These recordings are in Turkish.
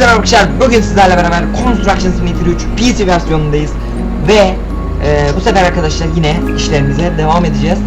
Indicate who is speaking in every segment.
Speaker 1: Hepinize merhaba arkadaşlar. Bugün sizlerle beraber Construction Simulator 3 PC versiyonundayız. Ve e, bu sefer arkadaşlar yine işlerimize devam edeceğiz.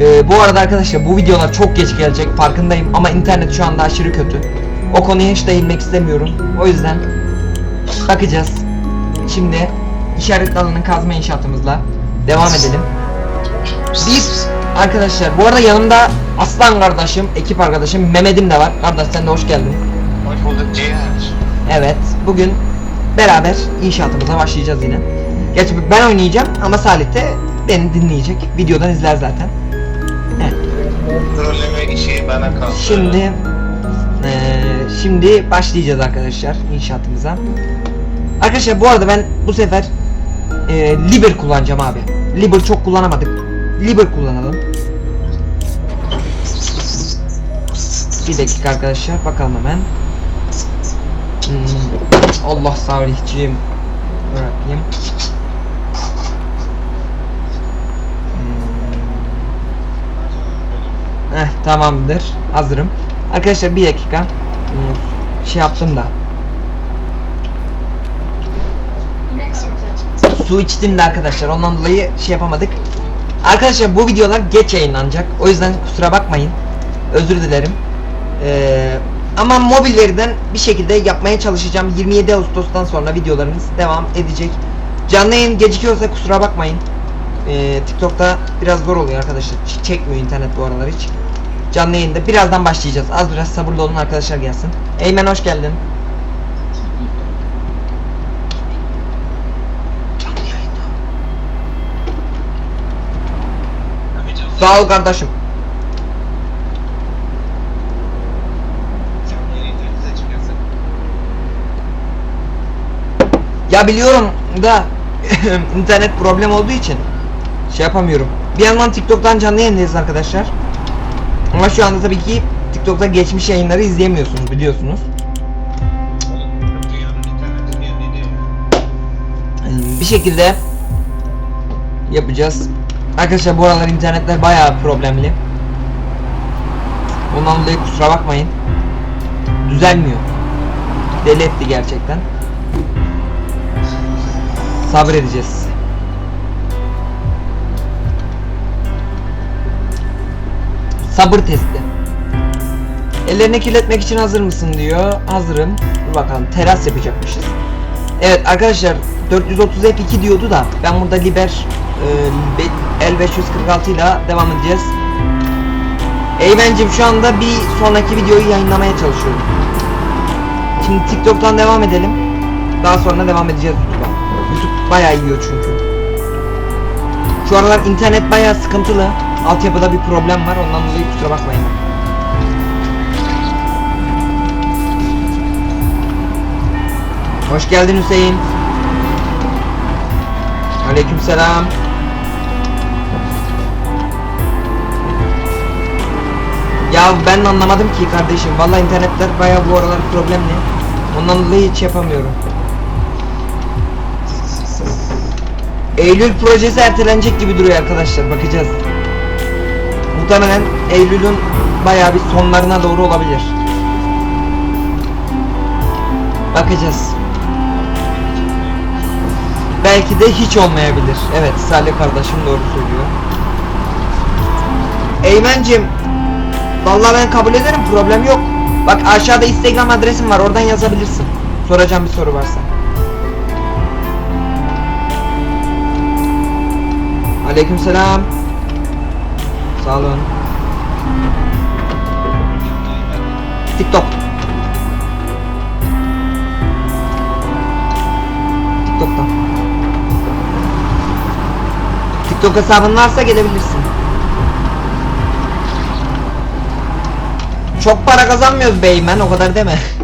Speaker 1: E, bu arada arkadaşlar bu videolar çok geç gelecek farkındayım ama internet şu anda aşırı kötü. O konuya hiç değinmek istemiyorum. O yüzden bakacağız. Şimdi işaret alanın kazma inşaatımızla devam edelim. Biz arkadaşlar bu arada yanımda Aslan kardeşim, ekip arkadaşım Mehmet'im de var. Kardeş sen de hoş geldin.
Speaker 2: Hoş bulduk Ciğer.
Speaker 1: Evet, bugün beraber inşaatımıza başlayacağız yine. Gerçi ben oynayacağım ama Salih de beni dinleyecek. Videodan izler zaten. Evet,
Speaker 2: Trolleme işi bana kaldı.
Speaker 1: şimdi eee, şimdi başlayacağız arkadaşlar inşaatımıza. Arkadaşlar bu arada ben bu sefer eee Liber kullanacağım abi. Liber çok kullanamadık. Liber kullanalım. Bir dakika arkadaşlar bakalım hemen. Hmm, Allah Salihciğim. Bırakayım. Hmm. Heh tamamdır. Hazırım. Arkadaşlar bir dakika. Hmm, Şey yaptım da. Su içtim de arkadaşlar. Ondan dolayı şey yapamadık. Arkadaşlar bu videolar geç yayınlanacak. O yüzden kusura bakmayın. Özür dilerim. Ee, ama mobil veriden bir şekilde yapmaya çalışacağım. 27 Ağustos'tan sonra videolarımız devam edecek. Canlı yayın gecikiyorsa kusura bakmayın. Ee, TikTok'ta biraz zor oluyor arkadaşlar. Ç- çekmiyor internet bu aralar hiç. Canlı yayında birazdan başlayacağız. Az biraz sabırlı olun arkadaşlar gelsin. Eymen hoş geldin. Sağ ol kardeşim. Ya biliyorum da internet problem olduğu için şey yapamıyorum. Bir yandan TikTok'tan canlı yayındayız arkadaşlar. Ama şu anda tabii ki TikTok'ta geçmiş yayınları izleyemiyorsunuz biliyorsunuz. Bir şekilde yapacağız. Arkadaşlar bu aralar internetler bayağı problemli. Ondan dolayı kusura bakmayın. Düzelmiyor. Deli etti gerçekten. Sabredeceğiz. Sabır testi. Ellerini kirletmek için hazır mısın diyor. Hazırım. Dur bakalım teras yapacakmışız. Evet arkadaşlar 430 F2 diyordu da ben burada Liber e, L546 ile devam edeceğiz. Eymencim şu anda bir sonraki videoyu yayınlamaya çalışıyorum. Şimdi TikTok'tan devam edelim. Daha sonra devam edeceğiz YouTube'a. YouTube bayağı yiyor çünkü. Şu aralar internet bayağı sıkıntılı. Altyapıda bir problem var. Ondan dolayı kusura bakmayın. Hoş geldin Hüseyin. Aleykümselam. Ya ben anlamadım ki kardeşim. Vallahi internetler bayağı bu aralar problemli. Ondan dolayı hiç yapamıyorum. Eylül projesi ertelenecek gibi duruyor arkadaşlar. Bakacağız. Muhtemelen Eylül'ün bayağı bir sonlarına doğru olabilir. Bakacağız. Belki de hiç olmayabilir. Evet Salih kardeşim doğru söylüyor. Eymencim Vallahi ben kabul ederim problem yok. Bak aşağıda Instagram adresim var oradan yazabilirsin. Soracağım bir soru varsa. Aleykümselam. Sağ olun. TikTok. TikTok'tan. TikTok hesabın varsa gelebilirsin. Çok para kazanmıyoruz beymen o kadar deme.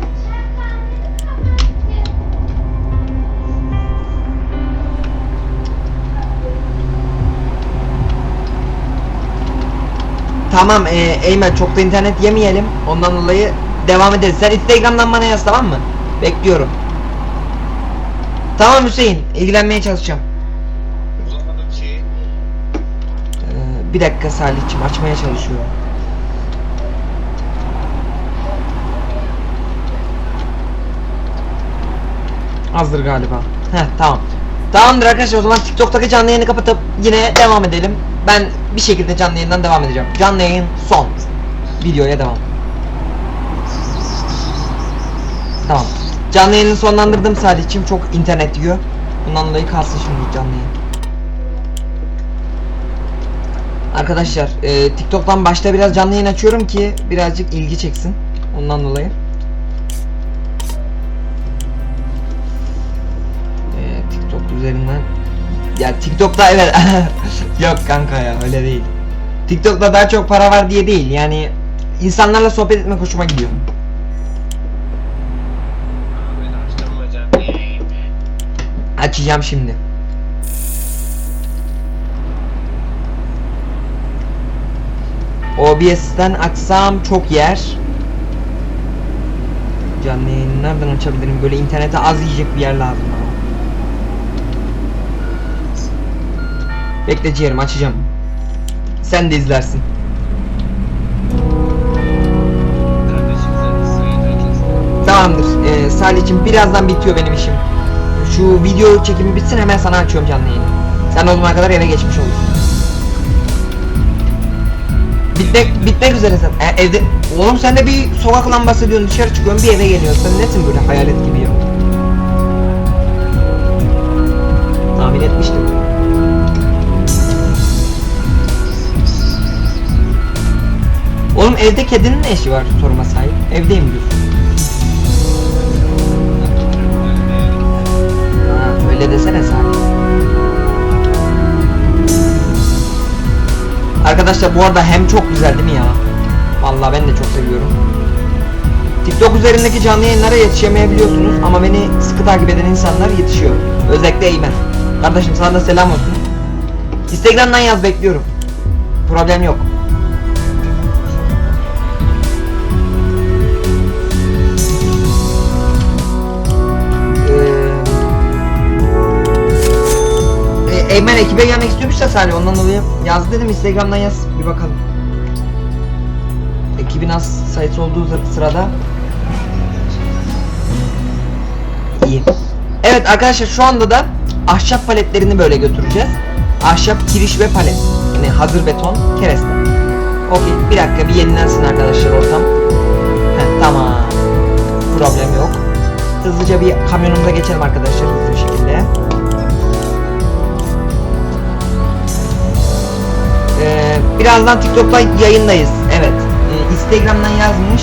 Speaker 1: Tamam e, Eymen çok da internet yemeyelim. Ondan dolayı devam ederiz. Sen Instagram'dan bana yaz tamam mı? Bekliyorum. Tamam Hüseyin ilgilenmeye çalışacağım.
Speaker 2: Şeyi.
Speaker 1: Ee, bir dakika Salih'cim açmaya çalışıyorum. Azdır galiba. Heh tamam. Tamamdır arkadaşlar o zaman TikTok'taki canlı yayını kapatıp yine devam edelim. Ben bir şekilde canlı yayından devam edeceğim. Canlı yayın son. Videoya devam. Tamam. Canlı yayını sonlandırdım Salih'cim çok internet yiyor. Bundan dolayı kalsın şimdi canlı yayın. Arkadaşlar e, TikTok'tan başta biraz canlı yayın açıyorum ki birazcık ilgi çeksin. Ondan dolayı. Üzerinden ya TikTok'ta evet yok kanka ya öyle değil. TikTok'ta daha çok para var diye değil yani insanlarla sohbet etmek hoşuma gidiyor. Açacağım şimdi. OBS'ten açsam çok yer. Canlı yayını nereden açabilirim? Böyle internete az yiyecek bir yer lazım bana. Bekle ciğerim açacağım. Sen de izlersin. Tamamdır. Ee, Salih'cim birazdan bitiyor benim işim. Şu video çekimi bitsin hemen sana açıyorum canlı yayını. Sen o zamana kadar eve geçmiş olursun. Bitmek, bitmek üzere sen. E, evde... Oğlum sen de bir sokak lambası diyorsun dışarı çıkıyorsun bir eve geliyorsun. Sen nesin böyle hayalet gibi ya? Evde kedinin ne işi var soruma sahip? Evdeyim diyorsun. Ha, öyle desene Salih. Arkadaşlar bu arada hem çok güzel değil mi ya? Vallahi ben de çok seviyorum. TikTok üzerindeki canlı yayınlara yetişemeyebiliyorsunuz ama beni sıkı takip eden insanlar yetişiyor. Özellikle Eymen. Kardeşim sana da selam olsun. Instagram'dan yaz bekliyorum. Problem yok. Eymen ekibe gelmek istiyormuş da ondan dolayı yaz dedim Instagram'dan yaz bir bakalım. Ekibin az sayısı olduğu sı- sırada iyi. Evet arkadaşlar şu anda da ahşap paletlerini böyle götüreceğiz. Ahşap kiriş ve palet. Yani hazır beton, kereste. Okey bir dakika bir yenilensin arkadaşlar ortam. Heh, tamam. Problem yok. Hızlıca bir kamyonumuza geçelim arkadaşlar hızlı bir şekilde. Birazdan TikTok'ta yayındayız. Evet. Ee, Instagram'dan yazmış.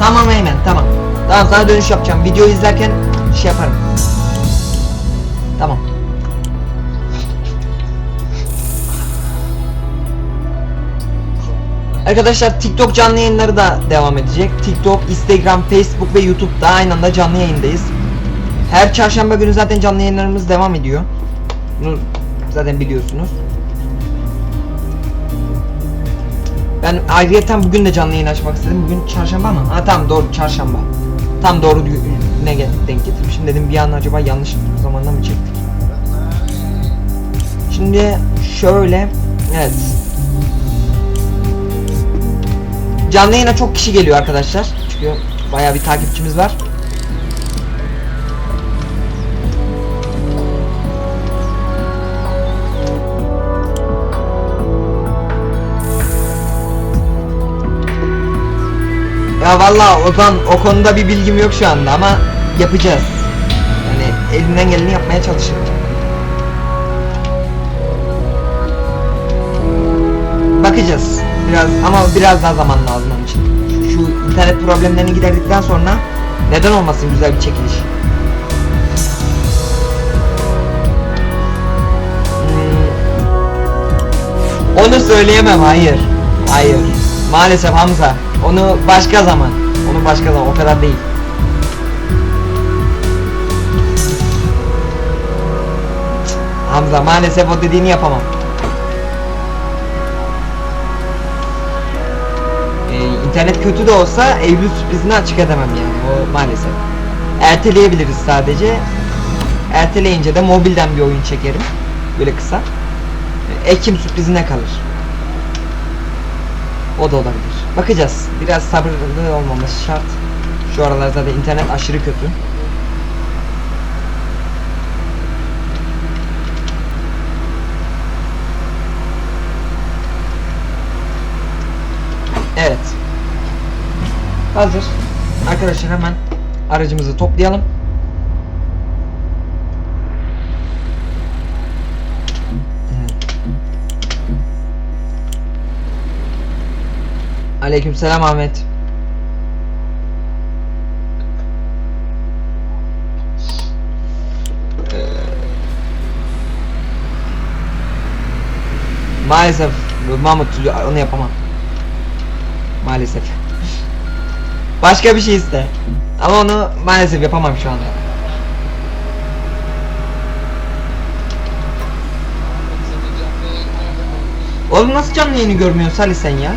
Speaker 1: Tamam Eymen tamam. Tamam sana dönüş yapacağım. Video izlerken şey yaparım. Tamam. Arkadaşlar TikTok canlı yayınları da devam edecek. TikTok, Instagram, Facebook ve YouTube'da aynı anda canlı yayındayız. Her çarşamba günü zaten canlı yayınlarımız devam ediyor. Bunu zaten biliyorsunuz. Ben ayrıyeten bugün de canlı yayın açmak istedim. Bugün çarşamba mı? Ha tamam doğru çarşamba. Tam doğru ne denk getirmişim dedim bir an acaba yanlış zamanda mı çektik? Şimdi şöyle evet. Canlı yayına çok kişi geliyor arkadaşlar. Çünkü bayağı bir takipçimiz var. Ya vallahi Ozan o konuda bir bilgim yok şu anda ama yapacağız. Yani elinden geleni yapmaya çalışırım. Bakacağız. Biraz ama biraz daha zaman lazım onun için. Şu, şu internet problemlerini giderdikten sonra neden olmasın güzel bir çekiliş. Hmm. Onu söyleyemem hayır. Hayır. Maalesef Hamza. Onu başka zaman. Onu başka zaman o kadar değil. Hamza maalesef o dediğini yapamam. Ee, internet kötü de olsa Eylül sürprizini açık edemem yani o maalesef. Erteleyebiliriz sadece. Erteleyince de mobilden bir oyun çekerim. Böyle kısa. Ee, Ekim sürprizine kalır. O da olabilir. Bakacağız. Biraz sabırlı olmamız şart. Şu aralarda da internet aşırı kötü. Evet. Hazır. Arkadaşlar hemen aracımızı toplayalım. Aleykümselam Ahmet. Maalesef Mahmut onu yapamam. Maalesef. Başka bir şey iste. Ama onu maalesef yapamam şu anda. Oğlum nasıl canlı yayını görmüyorsun Salih sen ya?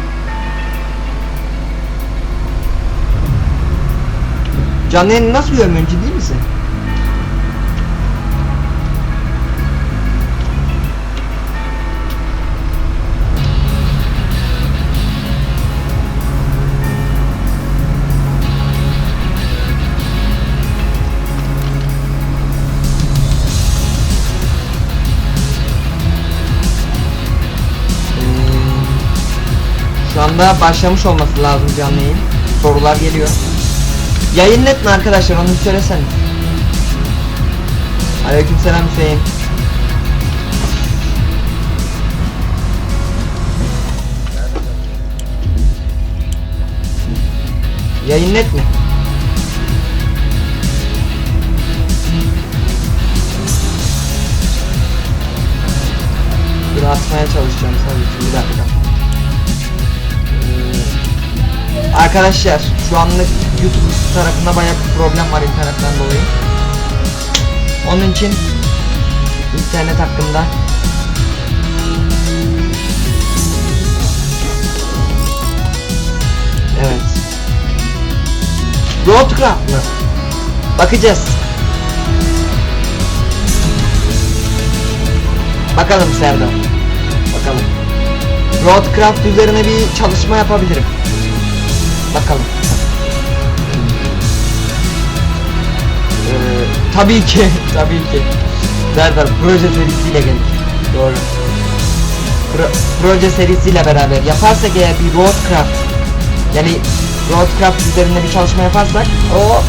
Speaker 1: Canlı yayını nasıl görmüyorsun ciddi misin? Şu anda başlamış olması lazım canlı yayın. Sorular geliyor. Yayın net arkadaşlar onu söylesen. Aleykümselam Hüseyin. Yayın net mi? Bir atmaya çalışacağım sadece bir dakika. Ee, Arkadaşlar şu anlık YouTube tarafında bayağı bir problem var internetten dolayı. Onun için internet hakkında Evet. Roadcraft mı? Bakacağız. Bakalım Serdar. Bakalım. Roadcraft üzerine bir çalışma yapabilirim. Bakalım. Tabii ki, tabii ki. Serdar proje serisiyle gelir. Doğru. Pro- proje serisiyle beraber yaparsak eğer bir roadcraft yani roadcraft üzerinde bir çalışma yaparsak o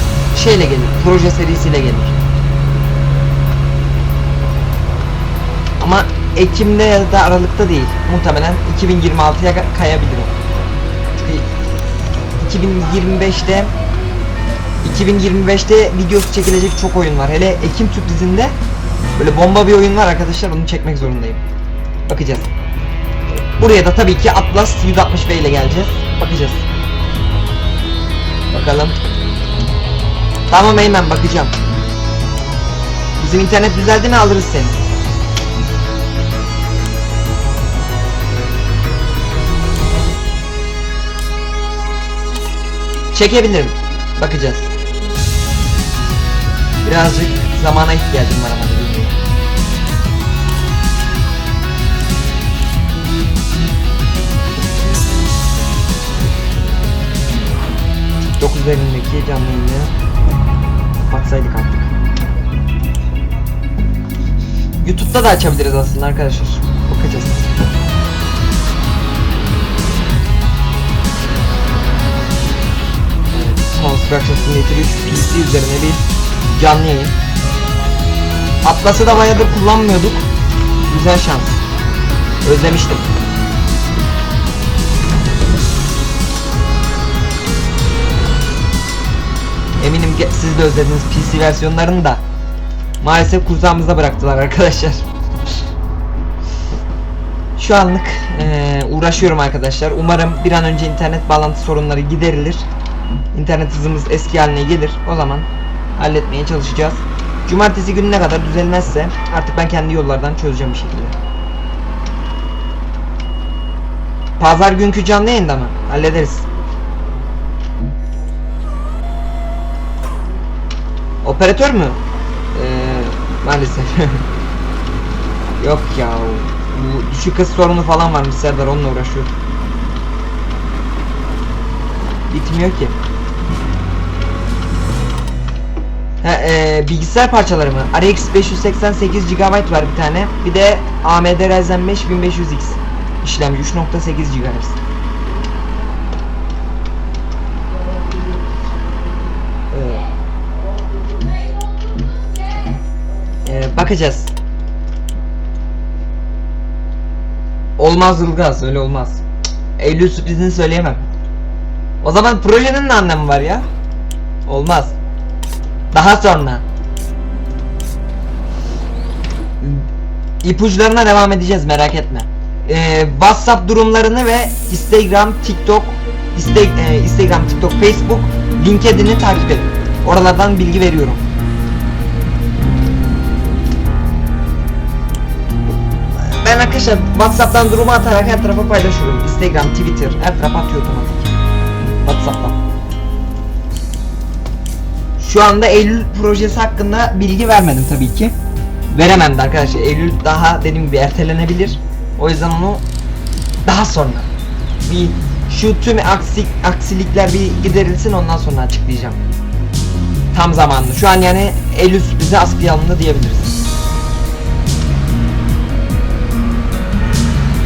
Speaker 1: şeyle gelir. Proje serisiyle gelir. Ama Ekim'de ya da Aralık'ta değil. Muhtemelen 2026'ya ka- kayabilir o. Çünkü 2025'te 2025'te videosu çekilecek çok oyun var. Hele Ekim sürprizinde böyle bomba bir oyun var arkadaşlar. Onu çekmek zorundayım. Bakacağız. Buraya da tabii ki Atlas 160B ile geleceğiz. Bakacağız. Bakalım. Tamam Eymen bakacağım. Bizim internet düzeldi mi alırız seni. Çekebilirim. Bakacağız. Birazcık zamana ihtiyacım var ama. TikTok üzerindeki canlı yayını kapatsaydık artık. YouTube'da da açabiliriz aslında arkadaşlar. Bakacağız. Construction Simulator 3 PC üzerine bir canlı yayın. Atlas'ı da bayağıdır kullanmıyorduk. Güzel şans. Özlemiştim. Eminim siz de özlediniz PC versiyonlarını da. Maalesef kursağımızda bıraktılar arkadaşlar. Şu anlık eee, uğraşıyorum arkadaşlar. Umarım bir an önce internet bağlantı sorunları giderilir. İnternet hızımız eski haline gelir. O zaman halletmeye çalışacağız. Cumartesi gününe kadar düzelmezse artık ben kendi yollardan çözeceğim bir şekilde. Pazar günkü canlı yayında mı? Hallederiz. Operatör mü? Ee, maalesef. Yok ya. Bu düşük hız sorunu falan varmış Serdar onunla uğraşıyor. Bitmiyor ki. Ha, e, bilgisayar parçaları mı? RX 588 GB var bir tane. Bir de AMD Ryzen 5 1500X işlemci 3.8 GHz. Bakacağız. Olmaz Ilgaz öyle olmaz. Eylül sürprizini söyleyemem. O zaman projenin ne anlamı var ya? Olmaz. Daha sonra. İpuçlarına devam edeceğiz merak etme. Ee, WhatsApp durumlarını ve Instagram, TikTok, Insta- e, Instagram, TikTok, Facebook, LinkedIn'i takip edin. Oralardan bilgi veriyorum. Ben arkadaşlar WhatsApp'tan durumu atarak her tarafa paylaşıyorum. Instagram, Twitter, her tarafa atıyor otomatik. WhatsApp'tan. Şu anda Eylül projesi hakkında bilgi vermedim tabii ki. Veremem de arkadaşlar. Eylül daha dediğim gibi ertelenebilir. O yüzden onu daha sonra bir şu tüm aksik aksilikler bir giderilsin ondan sonra açıklayacağım. Tam zamanlı. Şu an yani Eylül sürprizi askıya alındı diyebiliriz.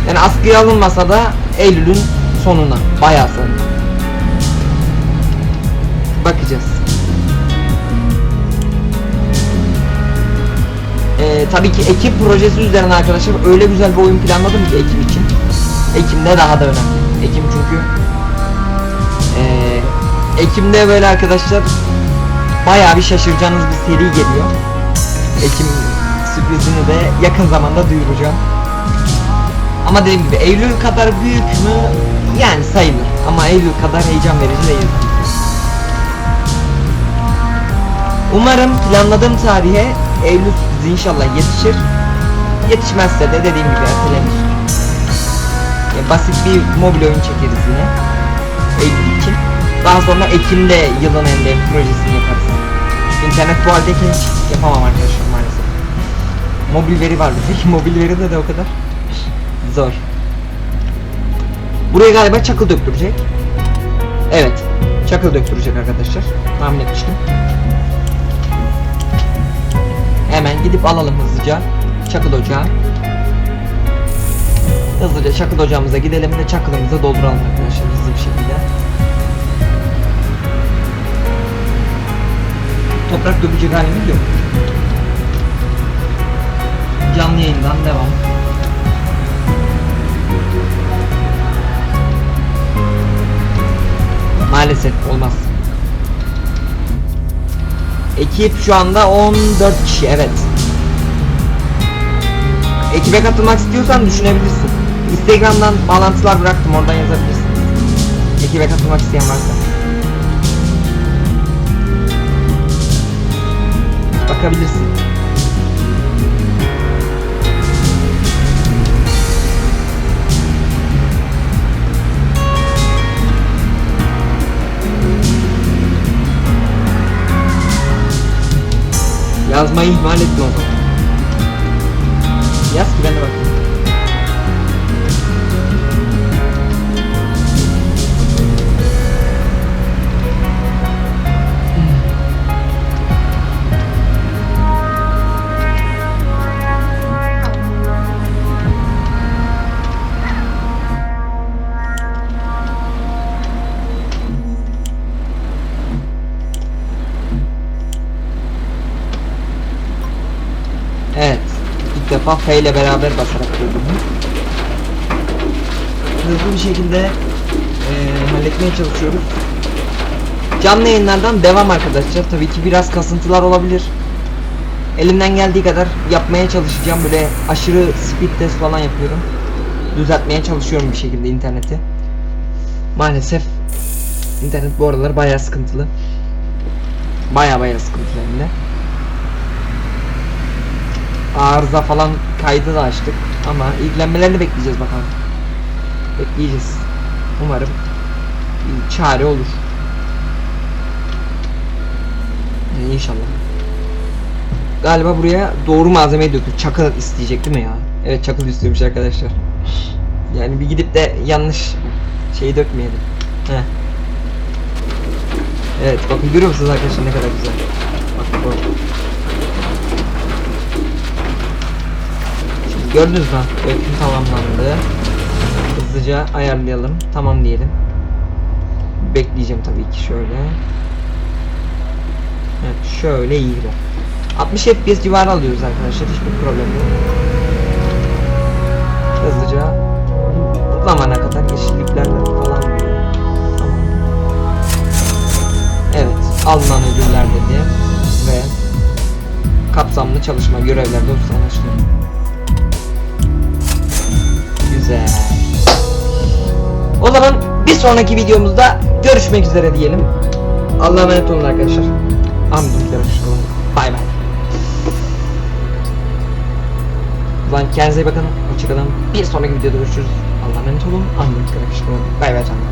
Speaker 1: Yani askıya alınmasa da Eylül'ün sonuna, bayağı sonuna. Tabii ki Ekim projesi üzerine arkadaşlar öyle güzel bir oyun planladım ki Ekim için. Ekim'de daha da önemli. Ekim çünkü ee, Ekim'de böyle arkadaşlar bayağı bir şaşıracağınız bir seri geliyor. Ekim sürprizini de yakın zamanda duyuracağım. Ama dediğim gibi Eylül kadar büyük mü? Yani sayılır. Ama Eylül kadar heyecan verici değil. Umarım planladığım tarihe Eylül sürprizi inşallah yetişir. Yetişmezse de dediğim gibi ertelenir. Ya basit bir mobil oyun çekeriz yine. Eylül için. Daha sonra Ekim'de yılın en dev projesini yaparız. İnternet bu haldeyken hiç yapamam arkadaşlar maalesef. Mobil veri vardı. Peki mobil veri de de o kadar. Zor. Buraya galiba çakıl döktürecek. Evet. Çakıl döktürecek arkadaşlar. Tahmin etmiştim. Hemen gidip alalım hızlıca. Çakıl ocağı. Hızlıca çakıl ocağımıza gidelim ve çakılımızı dolduralım arkadaşlar hızlı bir şekilde. Toprak dökecek halimiz yok. Canlı yayından devam. Maalesef olmaz. Ekip şu anda 14 kişi evet. Ekibe katılmak istiyorsan düşünebilirsin. Instagram'dan bağlantılar bıraktım oradan yazabilirsin. Ekibe katılmak isteyen varsa. Bakabilirsin. my wallet mo. F ile beraber basarak gördüm. Hızlı bir şekilde eee, halletmeye çalışıyoruz. Canlı yayınlardan devam arkadaşlar. Tabii ki biraz kasıntılar olabilir. Elimden geldiği kadar yapmaya çalışacağım. Böyle aşırı speed test falan yapıyorum. Düzeltmeye çalışıyorum bir şekilde interneti. Maalesef internet bu aralar bayağı sıkıntılı. Bayağı bayağı sıkıntılı hem arıza falan kaydı da açtık ama ilgilenmelerini bekleyeceğiz bakalım. Bekleyeceğiz. Umarım bir çare olur. Yani inşallah. Galiba buraya doğru malzemeyi döktük. Çakıl isteyecek değil mi ya? Evet çakıl istiyormuş arkadaşlar. Yani bir gidip de yanlış şeyi dökmeyelim. Heh. Evet bakın görüyor musunuz arkadaşlar ne kadar güzel. Bak bak. Gördünüz mü? Döküm tamamlandı. Hızlıca ayarlayalım. Tamam diyelim. Bekleyeceğim tabii ki şöyle. Evet şöyle iyi gider. 60 FPS civarı alıyoruz arkadaşlar. Hiçbir problem yok. Hızlıca bu zamana kadar yeşilliklerle falan. Evet, alınan ödüller dedi ve kapsamlı çalışma görevlerde ustalaştırma. Güzel. O zaman bir sonraki videomuzda görüşmek üzere diyelim. Allah'a emanet olun arkadaşlar. Amdülkler Bay bay. Ulan kendinize iyi bakın. Hoşçakalın. Bir sonraki videoda görüşürüz. Allah'a emanet olun. Amdülkler Bay bay canım.